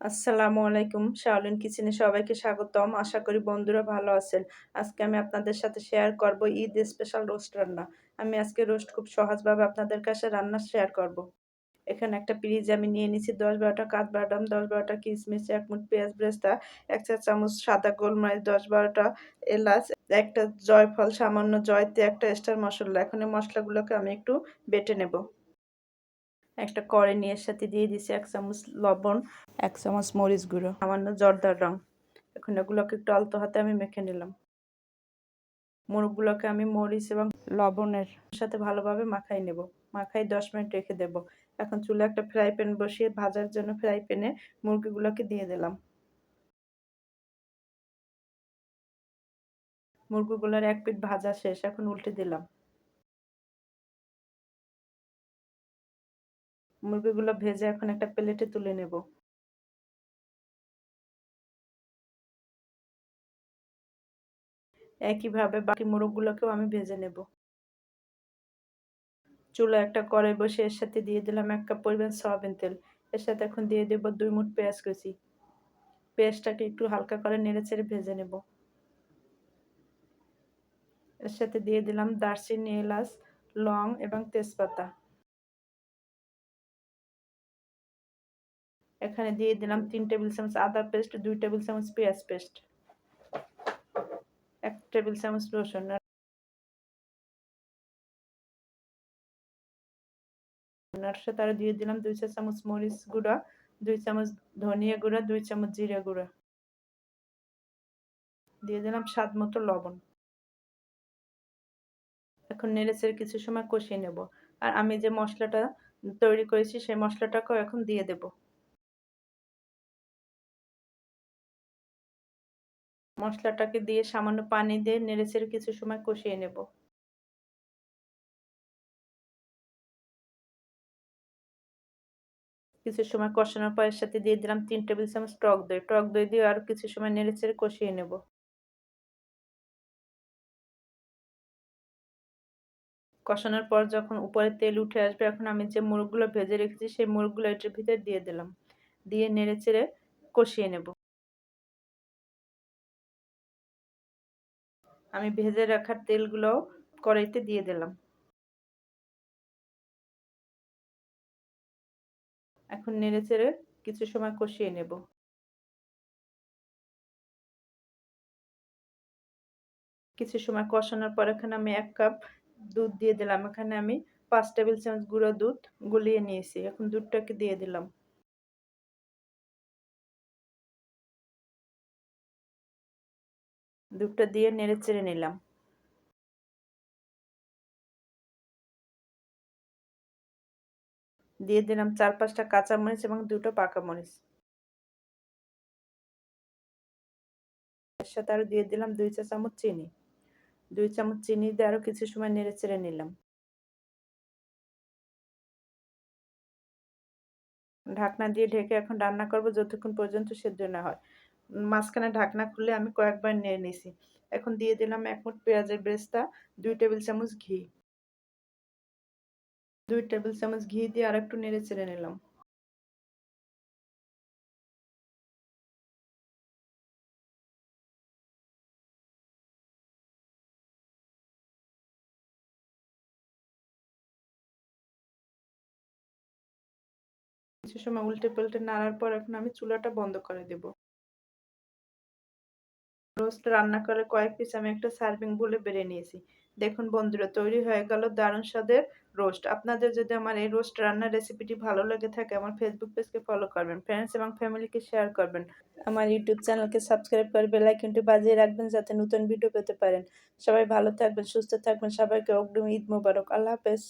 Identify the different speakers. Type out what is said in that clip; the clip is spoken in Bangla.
Speaker 1: আসসালামু আলাইকুম, শাওলিন কিচেনে সবাইকে স্বাগতম। আশা করি বন্ধুরা ভালো আছেন। আজকে আমি আপনাদের সাথে শেয়ার করব ঈদ স্পেশাল রোস্ট রান্না। আমি আজকে রোস্ট খুব সহজভাবে আপনাদের কাছে রান্না শেয়ার করব। এখানে একটা পিরিজ আমি নিয়ে নিয়েছি, দশ বারোটা কাঠবাদাম দশ বারোটা কিশমিশ এক মুঠ পেঁয়াজ ব্রেস্তা, এক চা চামচ সাদা গোলমরিচ, দশ বারোটা এলাচ, একটা জয়ফল, সামান্য জয়তে একটা স্টার মশলা। এখন এই মশলাগুলোকে আমি একটু বেটে নেব। একটা কড়ে নিয়ে সাথে দিয়ে দিছি এক চামচ লবণ, এক চামচ মরিচ গুঁড়ো, সামান্য জর্দার রং। এখন এগুলোকে একটু আলতো হাতে আমি মেখে নিলাম। মুরগগুলোকে আমি মরিচ এবং লবণের সাথে ভালোভাবে মাখাই নেব। মাখাই দশ মিনিট রেখে দেব। এখন চুলে একটা ফ্রাই প্যান বসিয়ে ভাজার জন্য ফ্রাই প্যানে মুরগিগুলোকে দিয়ে দিলাম। মুরগিগুলোর এক পিঠ ভাজা শেষ, এখন উল্টে দিলাম। মুরগিগুলো ভেজে এখন একটা প্লেটে তুলে নেব। একইভাবে বাকি মোরগগুলোকেও আমি ভেজে নেব। চুলা একটা কড়াই বসে এর সাথে দিয়ে দিলাম এক কাপ পরিমাণ সয়াবিন তেল। এর সাথে এখন দিয়ে দেব দুই মুঠ পেঁয়াজ কুচি। পেঁয়াজটাকে একটু হালকা করে নেড়ে চেড়ে ভেজে নেব। এর সাথে দিয়ে দিলাম দারচিনি, এলাচ, লং এবং তেজপাতা। এখানে দিয়ে দিলাম তিন টেবিল চামচ আদা পেস্ট, দুই টেবিল চামচ পেঁয়াজ পেস্ট, এক টেবিল চামচ রসুন সাথে দিয়ে দিলাম দুই চা চামচ মরিচ গুঁড়া, দুই চামচ ধনিয়া গুঁড়া, দুই চামচ জিরা গুঁড়া। দিয়ে দিলাম স্বাদ মতো লবণ। এখন নেড়েচেড়ে কিছু সময় কষিয়ে নেব। আর আমি যে মশলাটা তৈরি করেছি, সেই মশলাটাকেও এখন দিয়ে দেবো। মশলাটাকে দিয়ে সামান্য পানি দিয়ে নেড়েচেড়ে কিছু সময় কষিয়ে নেব। কিছু সময় কষানোর পর এর সাথে দিয়ে দিলাম তিন টেবিল চামচ টক দই। টক দই দিয়ে আরও কিছু সময় নেড়েচেড়ে কষিয়ে নেব। কষানোর পর যখন উপরে তেল উঠে আসবে, এখন আমি যে মুরগগুলো ভেজে রেখেছি, সেই মুরগগুলো এটার ভিতরে দিয়ে দিলাম। দিয়ে নেড়েচেড়ে কষিয়ে নেব। আমি ভেজে রাখার তেলগুলো কড়াইতে দিয়ে দিলাম। এখন নেড়ে চেড়ে কিছু সময় কষিয়ে নেব। কিছু সময় কষানোর পর এখানে আমি এক কাপ দুধ দিয়ে দিলাম। এখানে আমি পাঁচ টেবিল চামচ গুঁড়ো দুধ গুলিয়ে নিয়েছি। এখন দুধটাকে দিয়ে দিলাম। দুধটা দিয়ে নেড়ে চেড়ে নিলাম। দিয়ে দিলাম চার পাঁচটা কাঁচামরিচ এবং দুটো পাকা মরিচ সাথে দিয়ে দিলাম দুই চা চামচ চিনি। দুই চামচ চিনি দিয়ে আরও কিছু সময় নেড়ে চেড়ে নিলাম। ঢাকনা দিয়ে ঢেকে এখন রান্না করব যতক্ষণ পর্যন্ত সেদ্ধ না হয়। মাঝখানে ঢাকনা খুলে আমি কয়েকবার নিয়ে নিছি এখন দিয়ে দিলাম এক মুঠ পেঁয়াজের ব্রেস্তা, দুই টেবিল চামচ ঘি। দুই টেবিল চামচ ঘি দিয়ে আর একটু নেড়ে চেড়ে নিলাম। কিছু সময় উল্টে পাল্টে নাড়ার পর এখন আমি চুলাটা বন্ধ করে দেব। রোস্ট রান্না করে কয়েক পিস আমি একটা সার্ভিং বলে বেড়ে নিয়েছি। দেখুন বন্ধুরা, তৈরি হয়ে গেল দারুণ স্বাদের রোস্ট। আপনাদের যদি আমার এই রোস্ট রান্নার রেসিপিটি ভালো লেগে থাকে, আমার ফেসবুক পেজকে ফলো করবেন ফ্রেন্ডস এবং ফ্যামিলিকে শেয়ার করবেন। আমার ইউটিউব চ্যানেলকে সাবস্ক্রাইব করে বেলাইকনটি বাজিয়ে রাখবেন যাতে নতুন ভিডিও পেতে পারেন। সবাই ভালো থাকবেন, সুস্থ থাকবেন, সবাইকে অগ্রিম ঈদ মোবারক। আল্লাহ হাফেজ।